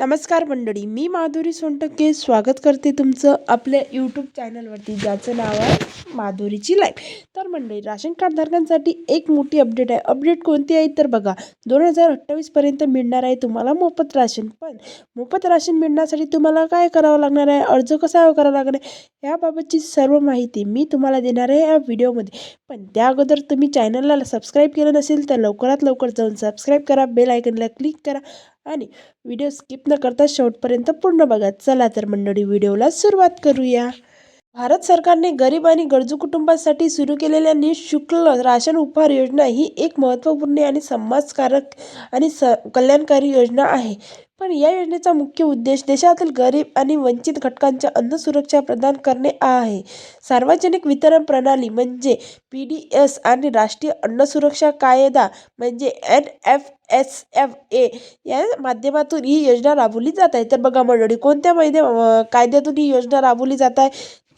नमस्कार मंडळी मी माधुरी सोनटक्के स्वागत करते तुमचं आपल्या यूट्यूब चॅनलवरती ज्याचं नाव आहे माधुरीची लाईफ तर मंडळी राशन कार्डधारकांसाठी एक मोठी अपडेट आहे. अपडेट कोणती आहे? तर बघा दोन हजार अठ्ठावीसपर्यंत मिळणार आहे तुम्हाला मोफत राशन. पण मोफत राशन मिळण्यासाठी तुम्हाला काय करावं लागणार आहे? अर्ज कसा करावा लागणार आहे? याबाबतची सर्व माहिती मी तुम्हाला देणार आहे या व्हिडिओमध्ये पण त्या अगोदर तुम्ही चॅनलला सबस्क्राईब केलं नसेल तर लवकरात लवकर जाऊन सबस्क्राईब करा. बेल आयकनला क्लिक करा. आणि व्हिडिओ स्किप न करता शेवटपर्यंत पूर्ण बघा. चला तर मंडळी व्हिडिओला सुरुवात करूया. भारत सरकारने गरीब आणि गरजू कुटुंबासाठी सुरू केलेल्या निशुल्क राशन उपहार योजना ही एक महत्त्वपूर्ण आणि समाजकारक आणि स कल्याणकारी योजना आहे. पण या योजनेचा मुख्य उद्देश देशातील गरीब आणि वंचित घटकांच्या अन्न सुरक्षा प्रदान करणे हा आहे. सार्वजनिक वितरण प्रणाली म्हणजे पी डी एस आणि राष्ट्रीय अन्न सुरक्षा कायदा म्हणजे N F S F A या माध्यमातून ही योजना राबवली जात आहे. तर बघा मंडळी कोणत्या माहिती कायद्यातून ही योजना राबवली जात आहे?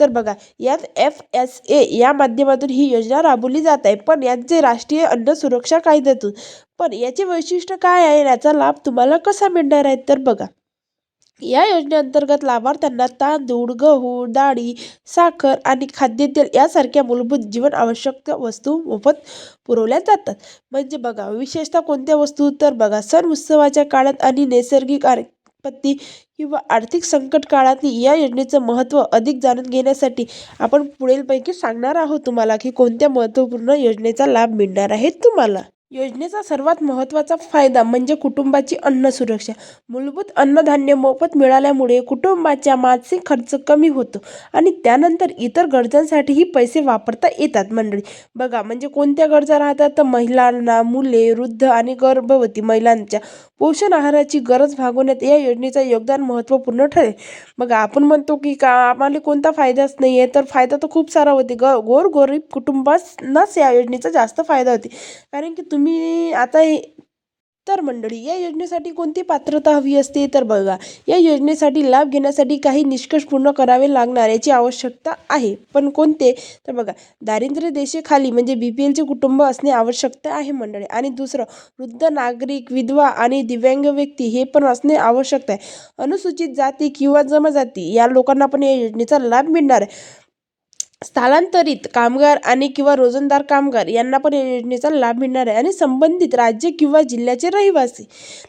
तर बघा यात एफ एस ए या माध्यमातून ही योजना राबवली जात आहे. पण यांचे राष्ट्रीय अन्न सुरक्षा कायद्यातून पण याचे वैशिष्ट्य काय आहे याचा लाभ तुम्हाला कसा मिळणार आहे तर बघा. या योजनेअंतर्गत लाभार्थ्यांना तांदूळ गहू डाळी साखर आणि खाद्यतेल यासारख्या मूलभूत जीवन आवश्यक वस्तू मोफत पुरवल्या जातात. म्हणजे बघा विशेषतः कोणत्या वस्तू? तर बघा सण उत्सवाच्या काळात आणि नैसर्गिक आपत्ती किंवा आर्थिक संकट काळात या योजनेचं महत्त्व अधिक जाणून घेण्यासाठी आपण पुढीलपैकी सांगणार आहोत तुम्हाला की कोणत्या महत्त्वपूर्ण योजनेचा लाभ मिळणार आहे तुम्हाला. योजनेचा सर्वात महत्त्वाचा फायदा म्हणजे कुटुंबाची अन्न सुरक्षा. मूलभूत अन्नधान्य मोफत मिळाल्यामुळे कुटुंबाचा मानसिक खर्च कमी होतो आणि त्यानंतर इतर गरजांसाठीही पैसे वापरता येतात मंडळी. बघा म्हणजे कोणत्या गरजा राहतात? तर महिलांना मुले वृद्ध आणि गर्भवती महिलांच्या पोषण आहाराची गरज भागवण्यात या योजनेचं योगदान महत्त्वपूर्ण ठरेल. बघा आपण म्हणतो की का आम्हाला कोणता फायदाच नाही आहे तर फायदा तर खूप सारा होते. ग गोरगरीब कुटुंबांनाच या योजनेचा जास्त फायदा होते. कारण की तुम्ही आता हे तर मंडळी या योजनेसाठी कोणती पात्रता हवी असते? तर बघा या योजनेसाठी लाभ घेण्यासाठी काही निष्कर्ष पूर्ण करावे लागणार याची आवश्यकता आहे. पण कोणते? तर बघा दारिद्र्य देशेखाली म्हणजे बी पी एलचे कुटुंब असणे आवश्यकता आहे मंडळी. आणि दुसरं वृद्ध नागरिक विधवा आणि दिव्यांग व्यक्ती हे पण असणे आवश्यक आहे. अनुसूचित जाती किंवा जमाजाती या लोकांना पण या योजनेचा लाभ मिळणार आहे. स्थलांतरित कामगार आणि किंवा रोजंदार कामगार यांना पण या योजनेचा लाभ मिळणार आहे. आणि संबंधित राज्य किंवा जिल्ह्याचे रहिवासी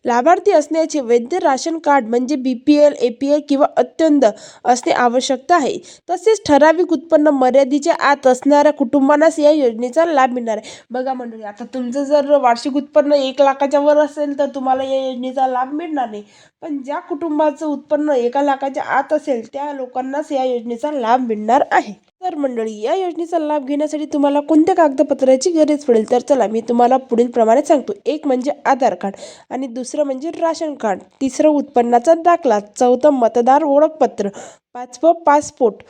लाभार्थी असण्याचे वैध राशन कार्ड म्हणजे B P L A P L किंवा अत्यंत असणे आवश्यकता आहे. तसेच ठराविक उत्पन्न मर्यादेच्या आत असणाऱ्या कुटुंबांनाच या योजनेचा लाभ मिळणार आहे. बघा मंडळी आता तुमचं जर वार्षिक उत्पन्न एक लाखाच्या वर असेल तर तुम्हाला या योजनेचा लाभ मिळणार नाही. पण ज्या कुटुंबाचं उत्पन्न एका लाखाच्या आत असेल त्या लोकांनाच या योजनेचा लाभ मिळणार आहे. तर मंडळी या योजनेचा लाभ घेण्यासाठी तुम्हाला कोणत्या कागदपत्राची गरज पडेल? तर चला मी तुम्हाला पुढील प्रमाणे सांगतो. एक म्हणजे आधार कार्ड आणि दुसरं म्हणजे राशन कार्ड. तिसरं उत्पन्नाचा दाखला. चौथं मतदार ओळखपत्र. पाचवं पासपोर्ट.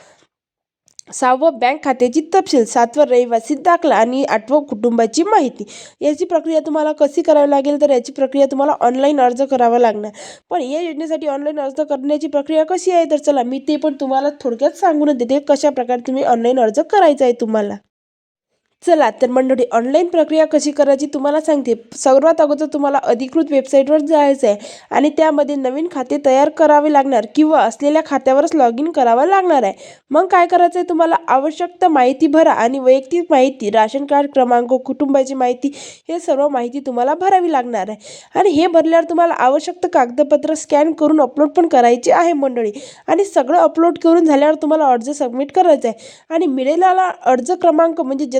सहावं बँक खात्याची तपशील सातवं रहिवासी दाखला आणि आठवं कुटुंबाची माहिती. याची प्रक्रिया तुम्हाला कशी करावी लागेल? तर याची प्रक्रिया तुम्हाला ऑनलाईन अर्ज करावा लागणार. पण या योजनेसाठी ऑनलाईन अर्ज करण्याची प्रक्रिया कशी आहे? तर चला मी ते पण तुम्हाला थोडक्यात सांगून देते कशा प्रकारे तुम्ही ऑनलाईन अर्ज करायचा आहे तुम्हाला. चला तर मंडळी ऑनलाईन प्रक्रिया कशी करायची तुम्हाला सांगते. सर्वात अगोदर तुम्हाला अधिकृत वेबसाईटवर जायचं आहे आणि त्यामध्ये नवीन खाते तयार करावे लागणार किंवा असलेल्या खात्यावरच लॉग इन करावं लागणार आहे. मग काय करायचं आहे तुम्हाला? आवश्यक माहिती भरा आणि वैयक्तिक माहिती राशन कार्ड क्रमांक कुटुंबाची माहिती हे सर्व माहिती तुम्हाला भरावी लागणार आहे. आणि हे भरल्यावर तुम्हाला आवश्यक कागदपत्र स्कॅन करून अपलोड पण करायचे आहे मंडळी. आणि सगळं अपलोड करून झाल्यावर तुम्हाला अर्ज सबमिट करायचा आहे. आणि मिळालेला अर्ज क्रमांक म्हणजे जे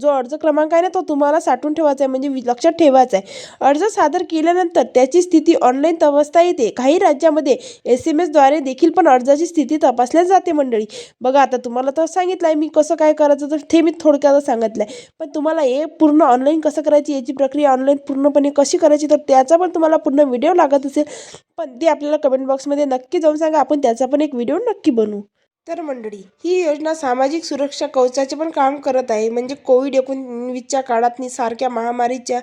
जो अर्ज क्रमांक आहे ना तो तुम्हाला साठवून ठेवायचा आहे म्हणजे वि- लक्षात ठेवायचा आहे. अर्ज सादर केल्यानंतर त्याची स्थिती ऑनलाईन तपासता येते. काही राज्यामध्ये एस एम एसद्वारे देखील पण अर्जाची स्थिती तपासल्या जाते मंडळी. बघा आता तुम्हाला तर सांगितलं आहे मी कसं काय करायचं तर ते मी थोडक्यात सांगितलं आहे पण तुम्हाला हे पूर्ण ऑनलाईन कसं करायची याची प्रक्रिया ऑनलाईन पूर्णपणे कशी करायची तर त्याचा पण तुम्हाला पूर्ण व्हिडिओ लागत असेल. पण ते आपल्याला कमेंट बॉक्समध्ये नक्की जाऊन सांगा. आपण त्याचा पण एक व्हिडिओ नक्की बनवू. तर मंडळी ही योजना सामाजिक सुरक्षा कवचाचे पण काम करत आहे. म्हणजे कोविड एकोणवीसच्या काळात नि सारख्या महामारीच्या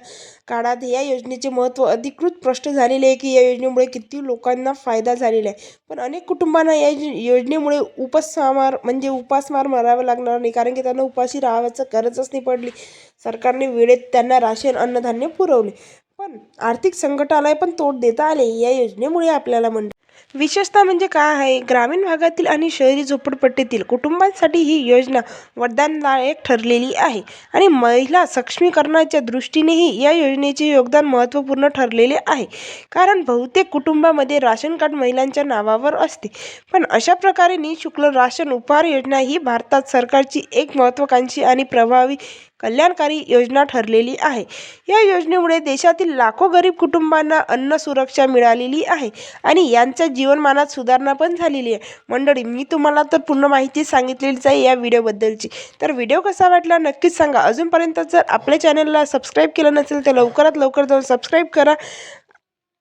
काळात या योजनेचे महत्त्व अधिकृत स्पष्ट झालेले आहे की या योजनेमुळे किती लोकांना फायदा झालेला आहे. पण अनेक कुटुंबांना या योजनेमुळे उपासमार म्हणजे उपासमार मारावा लागणार नाही. कारण की त्यांना उपाशी राहायचं गरजच नाही पडली. सरकारने वेळेत त्यांना राशन अन्नधान्य पुरवले. पण पण आर्थिक संकटाला पण तोड देता आले. या योजनेमुळे आपल्याला मंडळी विशेषतः म्हणजे काय आहे? ग्रामीण भागातील आणि शहरी झोपडपट्टीतील कुटुंबांसाठी ही योजना वरदानदायक ठरलेली आहे. आणि महिला सक्षमीकरणाच्या दृष्टीनेही या योजनेचे योगदान महत्त्वपूर्ण ठरलेले आहे. कारण बहुतेक कुटुंबामध्ये राशन कार्ड महिलांच्या नावावर असते. पण अशा प्रकारे निःशुल्क राशन उपहार योजना ही भारतात सरकारची एक महत्त्वाकांक्षी आणि प्रभावी कल्याणकारी योजना ठरलेली आहे. या योजनेमुळे देशातील लाखो गरीब कुटुंबांना अन्न सुरक्षा मिळालेली आहे. आणि यांच्या जीवनमानात सुधारणा पण झालेली आहे. मंडळी मी तुम्हाला तर पूर्ण माहिती सांगितलेलीच आहे या व्हिडिओबद्दलची. तर व्हिडिओ कसा वाटला नक्कीच सांगा. अजूनपर्यंत जर आपल्या चॅनलला सबस्क्राईब केलं नसेल तर लवकरात लवकर जाऊन सबस्क्राईब करा.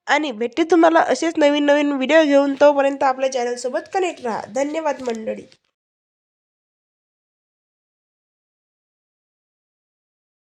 आणि भेटते तुम्हाला असेच नवीन नवीन व्हिडिओ घेऊन तोपर्यंत आपल्या चॅनलसोबत कनेक्ट राहा. धन्यवाद मंडळी.